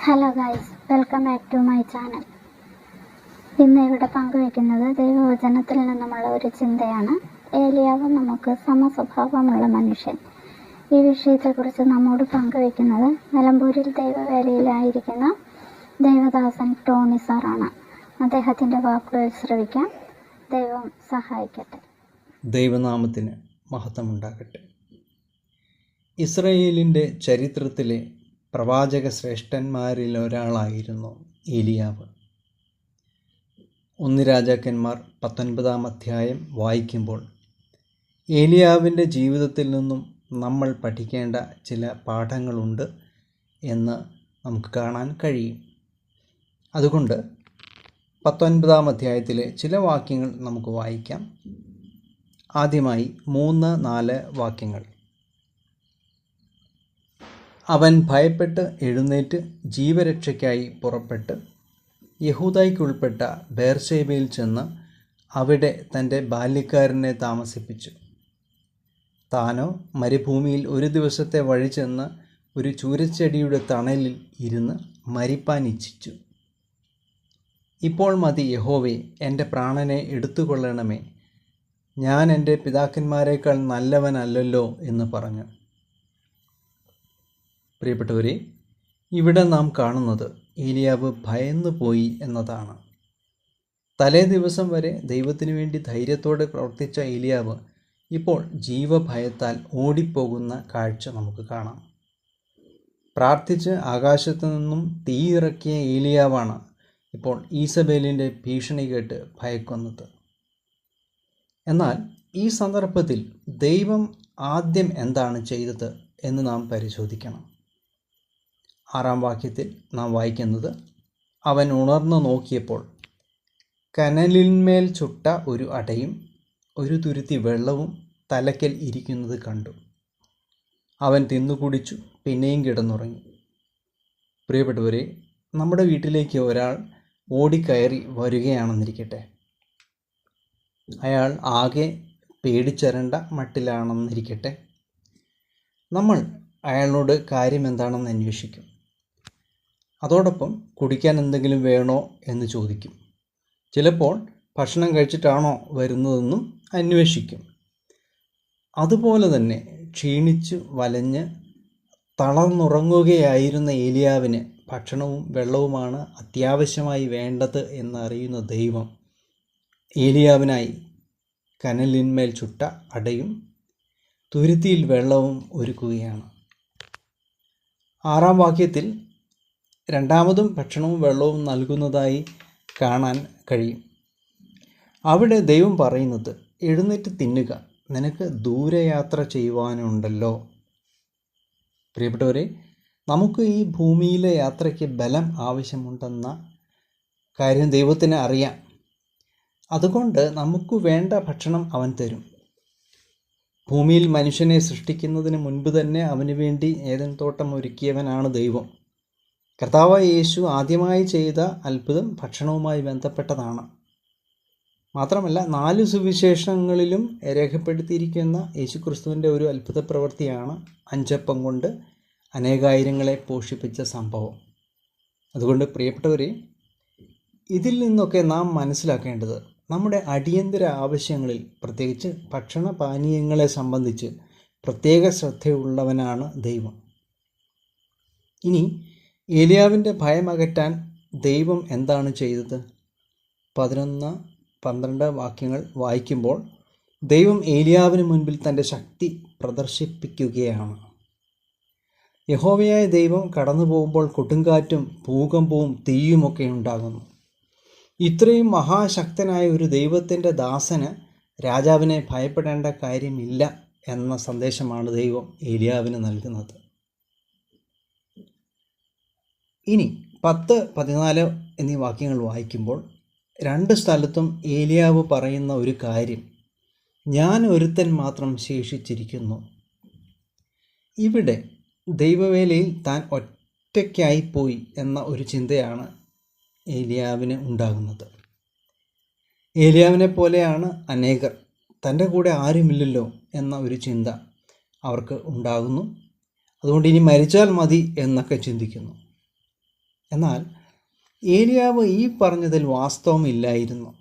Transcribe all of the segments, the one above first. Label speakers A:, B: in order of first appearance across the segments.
A: Hello guys welcome back to my channel ഇന്ന് ഇവിടെ പങ്കുവയ്ക്കുന്നത് ദൈവവചനത്തിൽ നിന്നുമുള്ള ഒരു ചിന്തയാണ്. ഏലിയാവ് നമുക്ക് സമസ്വഭാവമുള്ള മനുഷ്യൻ. ഈ വിഷയത്തെക്കുറിച്ച് നമ്മോട് പങ്കുവയ്ക്കുന്നത് നിലമ്പൂരിൽ ദൈവവേലയിലായിരിക്കുന്ന ദൈവദാസൻ ടോണി സാറാണ്. അദ്ദേഹത്തിന്റെ വാക്കുകൾ ശ്രവിക്കാം. ദൈവം സഹായിക്കട്ടെ.
B: ദൈവനാമത്തിന് മഹത്വമുണ്ടാകട്ടെ. ഇസ്രയേലിന്റെ ചരിത്രത്തിലെ പ്രവാചക ശ്രേഷ്ഠന്മാരിൽ ഒരാളായിരുന്നു ഏലിയാവ്. ഒന്ന് രാജാക്കന്മാർ പത്തൊൻപതാം അധ്യായം വായിക്കുമ്പോൾ ഏലിയാവിന്റെ ജീവിതത്തിൽ നിന്നും നമ്മൾ പഠിക്കേണ്ട ചില പാഠങ്ങളുണ്ട് എന്ന് നമുക്ക് കാണാൻ കഴിയും. അതുകൊണ്ട് പത്തൊൻപതാം അധ്യായത്തിലെ ചില വാക്യങ്ങൾ നമുക്ക് വായിക്കാം. ആദ്യമായി മൂന്ന് നാല് വാക്യങ്ങൾ. അവൻ ഭയപ്പെട്ട് എഴുന്നേറ്റ് ജീവരക്ഷയ്ക്കായി പുറപ്പെട്ട് യഹൂദായ്ക്കുൾപ്പെട്ട ബേർഷേബയിൽ ചെന്ന് അവിടെ തന്റെ ബാല്യക്കാരനെ താമസിപ്പിച്ചു. താനോ മരുഭൂമിയിൽ ഒരു ദിവസത്തെ വഴി ചെന്ന് ഒരു ചൂരച്ചെടിയുടെ തണലിൽ ഇരുന്ന് മരിപ്പാൻ ഇച്ഛിച്ചു. ഇപ്പോൾ മതി യഹോവേ എന്റെ പ്രാണനെ എടുത്തുകൊള്ളണമേ. ഞാൻ എന്റെ പിതാക്കന്മാരെക്കാൾ നല്ലവനല്ലല്ലോ എന്ന് പറഞ്ഞു. പ്രിയപ്പെട്ടവരെ ഇവിടെ നാം കാണുന്നത് ഏലിയാവ് ഭയന്നു പോയി എന്നതാണ്. തലേ ദിവസം വരെ ദൈവത്തിനു വേണ്ടി ധൈര്യത്തോടെ പ്രവർത്തിച്ച ഏലിയാവ് ഇപ്പോൾ ജീവഭയത്താൽ ഓടിപ്പോകുന്ന കാഴ്ച നമുക്ക് കാണാം. പ്രാർത്ഥിച്ച് ആകാശത്തു നിന്നും തീ ഇറക്കിയ ഏലിയാവാണ് ഇപ്പോൾ ഈസബേലിന്റെ ഭീഷണി കേട്ട് ഭയക്കുന്നത്. എന്നാൽ ഈ സന്ദർഭത്തിൽ ദൈവം ആദ്യം എന്താണ് ചെയ്തത് എന്ന് നാം പരിശോധിക്കണം. ആറാം വാക്യത്തിൽ നാം വായിക്കുന്നത് അവൻ ഉണർന്നു നോക്കിയപ്പോൾ കനലിന്മേൽ ചുട്ട ഒരു അടയും ഒരു തുരുത്തി വെള്ളവും തലക്കൽ ഇരിക്കുന്നത് കണ്ടു. അവൻ തിന്നുകുടിച്ചു പിന്നെയും കിടന്നുറങ്ങി. പ്രിയപ്പെട്ടവരെ നമ്മുടെ വീട്ടിലേക്ക് ഒരാൾ ഓടിക്കയറി വരികയാണെന്നിരിക്കട്ടെ. അയാൾ ആകെ പേടിച്ചരണ്ട മട്ടിലാണെന്നിരിക്കട്ടെ. നമ്മൾ അയാളോട് കാര്യം എന്താണെന്ന് അന്വേഷിക്കും. അതോടൊപ്പം കുടിക്കാൻ എന്തെങ്കിലും വേണോ എന്ന് ചോദിക്കും. ചിലപ്പോൾ ഭക്ഷണം കഴിച്ചിട്ടാണോ വരുന്നതെന്നും അന്വേഷിക്കും. അതുപോലെ തന്നെ ക്ഷീണിച്ച് വലഞ്ഞ് തളർന്നുറങ്ങുകയായിരുന്ന ഏലിയാവിന് ഭക്ഷണവും വെള്ളവുമാണ് അത്യാവശ്യമായി വേണ്ടത് എന്നറിയുന്ന ദൈവം ഏലിയാവിനായി കനലിന്മേൽ ചുട്ട അടയും തുരുത്തിയിൽ വെള്ളവും ഒരുക്കുകയാണ്. ആറാം വാക്യത്തിൽ രണ്ടാമതും ഭക്ഷണവും വെള്ളവും നൽകുന്നതായി കാണാൻ കഴിയും. അവിടെ ദൈവം പറയുന്നത് എഴുന്നേറ്റ് തിന്നുക. നിനക്ക് ദൂരയാത്ര ചെയ്യുവാനുണ്ടല്ലോ. പ്രിയപ്പെട്ടവരെ നമുക്ക് ഈ ഭൂമിയിലെ യാത്രയ്ക്ക് ബലം ആവശ്യമുണ്ടെന്ന കാര്യം ദൈവത്തിന് അറിയാം. അതുകൊണ്ട് നമുക്ക് വേണ്ട ഭക്ഷണം അവൻ തരും. ഭൂമിയിൽ മനുഷ്യനെ സൃഷ്ടിക്കുന്നതിന് മുൻപ് തന്നെ അവന് വേണ്ടി ഏതൻ തോട്ടം ഒരുക്കിയവനാണ് ദൈവം. കർത്താവ് യേശു ആദ്യമായി ചെയ്ത അത്ഭുതം ഭക്ഷണവുമായി ബന്ധപ്പെട്ടതാണ്. മാത്രമല്ല നാല് സുവിശേഷങ്ങളിലും രേഖപ്പെടുത്തിയിരിക്കുന്ന യേശുക്രിസ്തുവിന്റെ ഒരു അത്ഭുത പ്രവൃത്തിയാണ് അഞ്ചപ്പം കൊണ്ട് അനേകായിരങ്ങളെ പോഷിപ്പിച്ച സംഭവം. അതുകൊണ്ട് പ്രിയപ്പെട്ടവരെ ഇതിൽ നിന്നൊക്കെ നാം മനസ്സിലാക്കേണ്ടത് നമ്മുടെ അടിയന്തര ആവശ്യങ്ങളിൽ പ്രത്യേകിച്ച് ഭക്ഷണ പാനീയങ്ങളെ സംബന്ധിച്ച് പ്രത്യേക ശ്രദ്ധയുള്ളവനാണ് ദൈവം. ഇനി ഏലിയാവിന്റെ ഭയമകറ്റാൻ ദൈവം എന്താണ് ചെയ്തത്? പതിനൊന്ന് പന്ത്രണ്ട് വാക്യങ്ങൾ വായിക്കുമ്പോൾ ദൈവം ഏലിയാവിന് മുൻപിൽ തന്റെ ശക്തി പ്രദർശിപ്പിക്കുകയാണ്. യഹോവയായ ദൈവം കടന്നു പോകുമ്പോൾ കൊടുങ്കാറ്റും ഭൂകമ്പവും തീയുമൊക്കെ ഉണ്ടാകുന്നു. ഇത്രയും മഹാശക്തനായ ഒരു ദൈവത്തിന്റെ ദാസന് രാജാവിനെ ഭയപ്പെടേണ്ട കാര്യമില്ല എന്ന സന്ദേശമാണ് ദൈവം ഏലിയാവിന് നൽകുന്നത്. ഇനി പത്ത് പതിനാല് എന്നീ വാക്യങ്ങൾ വായിക്കുമ്പോൾ രണ്ട് സ്ഥലത്തും ഏലിയാവ് പറയുന്ന ഒരു കാര്യം. ഞാൻ ഒരുത്തൻ മാത്രം ശേഷിച്ചിരിക്കുന്നു. ഇവിടെ ദൈവവേലയിൽ താൻ ഒറ്റയ്ക്കായി പോയി എന്ന ഒരു ചിന്തയാണ് ഏലിയാവിന് ഉണ്ടാകുന്നത്. ഏലിയാവിനെ പോലെയാണ് അനേകർ. തന്റെ കൂടെ ആരുമില്ലല്ലോ എന്ന ഒരു ചിന്ത അവർക്ക് ഉണ്ടാകുന്നു. അതുകൊണ്ട് ഇനി മരിച്ചാൽ മതി എന്നൊക്കെ ചിന്തിക്കുന്നു. എന്നാൽ ഏലിയാവ് ഈ പറഞ്ഞതിൽ വാസ്തവമില്ലായിരുന്നു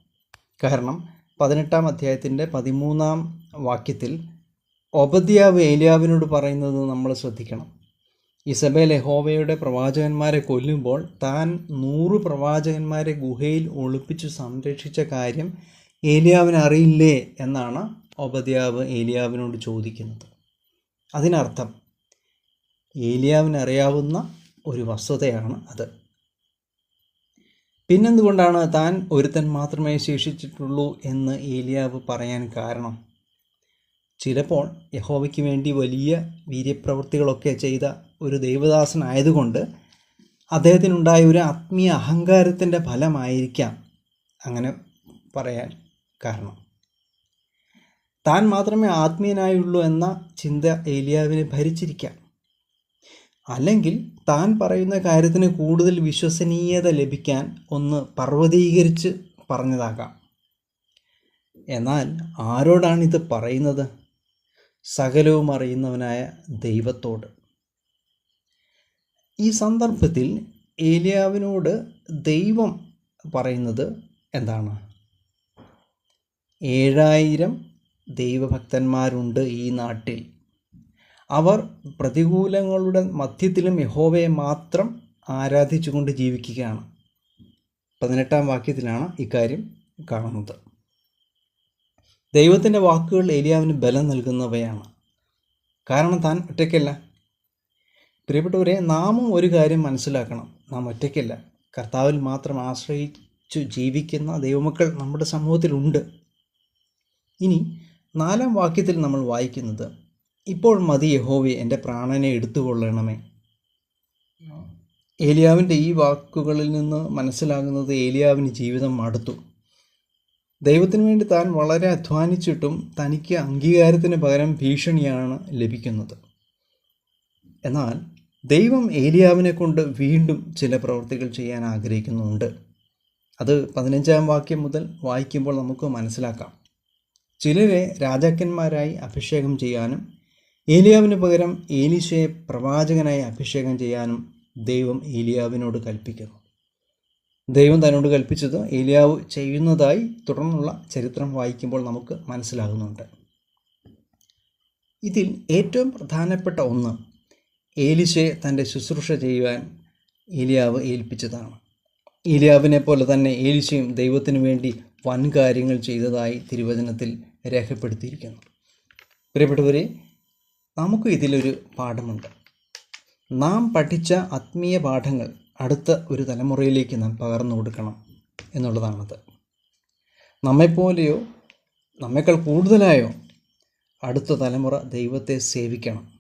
B: കാരണം പതിനെട്ടാം അധ്യായത്തിന്റെ പതിമൂന്നാം വാക്യത്തിൽ ഒബദ്യാവ് ഏലിയാവിനോട് പറയുന്നത് നമ്മൾ ശ്രദ്ധിക്കണം. ഇസബേൽ യഹോവയുടെ പ്രവാചകന്മാരെ കൊല്ലുമ്പോൾ താൻ നൂറ് പ്രവാചകന്മാരെ ഗുഹയിൽ ഒളിപ്പിച്ച് സംരക്ഷിച്ച കാര്യം ഏലിയാവിന് അറിയില്ലേ എന്നാണ് ഒബദ്യാവ് ഏലിയാവിനോട് ചോദിക്കുന്നത്. അതിനർത്ഥം ഏലിയാവിന് അറിയാവുന്ന ഒരു വസ്തുതയാണ് അത്. പിന്നെന്തുകൊണ്ടാണ് താൻ ഒരുത്തൻ മാത്രമേ ശേഷിച്ചിട്ടുള്ളൂ എന്ന് ഏലിയാവ് പറയാൻ കാരണം? ചിലപ്പോൾ യഹോവയ്ക്ക് വേണ്ടി വലിയ വീര്യപ്രവൃത്തികളൊക്കെ ചെയ്ത ഒരു ദൈവദാസനായതുകൊണ്ട് അദ്ദേഹത്തിനുണ്ടായ ഒരു ആത്മീയ അഹങ്കാരത്തിന്റെ ഫലമായിരിക്കാം അങ്ങനെ പറയാൻ കാരണം. താൻ മാത്രമേ ആത്മീയനായുള്ളൂ എന്ന ചിന്ത ഏലിയാവിനെ ഭരിച്ചിരിക്കാം. അല്ലെങ്കിൽ താൻ പറയുന്ന കാര്യത്തിന് കൂടുതൽ വിശ്വസനീയത ലഭിക്കാൻ ഒന്ന് പർവതീകരിച്ച് പറഞ്ഞതാകാം. എന്നാൽ ആരോടാണിത് പറയുന്നത്? സകലവും അറിയുന്നവനായ ദൈവത്തോട്. ഈ സന്ദർഭത്തിൽ ഏലിയാവിനോട് ദൈവം പറയുന്നത് എന്താണ്? ഏഴായിരം ദൈവഭക്തന്മാരുണ്ട് ഈ നാട്ടിൽ. അവർ പ്രതികൂലങ്ങളുടെ മധ്യത്തിലും യഹോവയെ മാത്രം ആരാധിച്ചുകൊണ്ട് ജീവിക്കുകയാണ്. പതിനെട്ടാം വാക്യത്തിലാണ് ഇക്കാര്യം കാണുന്നത്. ദൈവത്തിന്റെ വാക്കുകൾ ഏലിയാവിന് ബലം നൽകുന്നവയാണ്. കാരണം താൻ ഒറ്റയ്ക്കല്ല. പ്രിയപ്പെട്ടവരെ നാമും ഒരു കാര്യം മനസ്സിലാക്കണം. നാം ഒറ്റയ്ക്കല്ല. കർത്താവിൽ മാത്രം ആശ്രയിച്ചു ജീവിക്കുന്ന ദൈവമക്കൾ നമ്മുടെ സമൂഹത്തിലുണ്ട്. ഇനി നാലാം വാക്യത്തിൽ നമ്മൾ വായിക്കുന്നത് ഇപ്പോൾ മതി യഹോവി എന്റെ പ്രാണനെ എടുത്തുകൊള്ളണമേ. ഏലിയാവിന്റെ ഈ വാക്കുകളിൽ നിന്ന് മനസ്സിലാകുന്നത് ഏലിയാവിന് ജീവിതം മടുത്തു. ദൈവത്തിന് വേണ്ടി താൻ വളരെ അധ്വാനിച്ചിട്ടും തനിക്ക് അംഗീകാരത്തിന് പകരം ഭീഷണിയാണ് ലഭിക്കുന്നത്. എന്നാൽ ദൈവം ഏലിയാവിനെ കൊണ്ട് വീണ്ടും ചില പ്രവൃത്തികൾ ചെയ്യാൻ ആഗ്രഹിക്കുന്നുണ്ട്. അത് പതിനഞ്ചാം വാക്യം മുതൽ വായിക്കുമ്പോൾ നമുക്ക് മനസ്സിലാക്കാം. ചിലരെ രാജാക്കന്മാരായി അഭിഷേകം ചെയ്യാനും ഏലിയാവിന് പകരം ഏലീശയെ പ്രവാചകനായി അഭിഷേകം ചെയ്യാനും ദൈവം ഏലിയാവിനോട് കൽപ്പിക്കുന്നു. ദൈവം തന്നോട് കൽപ്പിച്ചത് ഏലിയാവ് ചെയ്യുന്നതായി തുടർന്നുള്ള ചരിത്രം വായിക്കുമ്പോൾ നമുക്ക് മനസ്സിലാകുന്നുണ്ട്. ഇതിൽ ഏറ്റവും പ്രധാനപ്പെട്ട ഒന്ന് ഏലിശയെ തന്റെ ശുശ്രൂഷ ചെയ്യുവാൻ ഏലിയാവ് ഏൽപ്പിച്ചതാണ്. ഏലിയാവിനെ പോലെ തന്നെ ഏലിശയും ദൈവത്തിനു വേണ്ടി വൻ കാര്യങ്ങൾ ചെയ്തതായി തിരുവചനത്തിൽ രേഖപ്പെടുത്തിയിരിക്കുന്നു. പ്രിയപ്പെട്ടവരെ നമുക്ക് ഇതിലൊരു പാഠമുണ്ട്. നാം പഠിച്ച ആത്മീയ പാഠങ്ങൾ അടുത്ത ഒരു തലമുറയിലേക്ക് നാം പകർന്നു കൊടുക്കണം എന്നുള്ളതാണത്. നമ്മെപ്പോലെയോ നമ്മേക്കാൾ കൂടുതലായോ അടുത്ത തലമുറ ദൈവത്തെ സേവിക്കണം.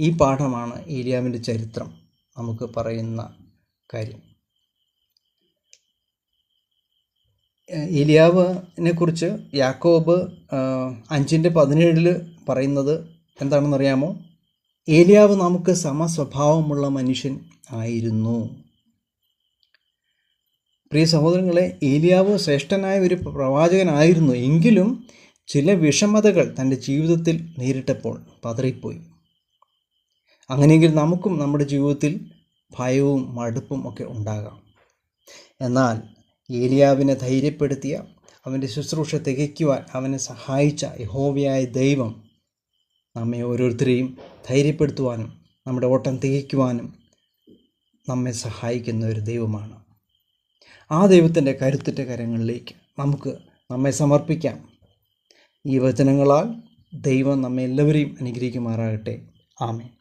B: ഈ പാഠമാണ് ഏലിയാമിന്റെ ചരിത്രം നമുക്ക് പറയുന്ന കാര്യം. ഏലിയാവിനെ കുറിച്ച് യാക്കോബ് അഞ്ചിന്റെ പതിനേഴിൽ പറയുന്നത് എന്താണെന്നറിയാമോ? ഏലിയാവ് നമുക്ക് സമസ്വഭാവമുള്ള മനുഷ്യൻ ആയിരുന്നു. പ്രിയ സഹോദരങ്ങളെ ഏലിയാവ് ശ്രേഷ്ഠനായ ഒരു പ്രവാചകനായിരുന്നു. എങ്കിലും ചില വിഷമതകൾ തന്റെ ജീവിതത്തിൽ നേരിട്ടപ്പോൾ പതറിപ്പോയി. അങ്ങനെയെങ്കിൽ നമുക്കും നമ്മുടെ ജീവിതത്തിൽ ഭയവും മടുപ്പും ഒക്കെ ഉണ്ടാകാം. എന്നാൽ ഏലിയാവിനെ ധൈര്യപ്പെടുത്തിയ അവന്റെ ശുശ്രൂഷ തികയ്ക്കുവാൻ അവനെ സഹായിച്ച യഹോവയായ ദൈവം നമ്മെ ഓരോരുത്തരെയും ധൈര്യപ്പെടുത്തുവാനും നമ്മുടെ ഓട്ടം തികയ്ക്കുവാനും നമ്മെ സഹായിക്കുന്ന ഒരു ദൈവമാണ്. ആ ദൈവത്തിന്റെ കരുത്തുറ്റ കരങ്ങളിലേക്ക് നമുക്ക് നമ്മെ സമർപ്പിക്കാം. ഈ വചനങ്ങളാൽ ദൈവം നമ്മെ എല്ലാവരെയും അനുഗ്രഹിക്കുമാറാകട്ടെ. ആമേൻ.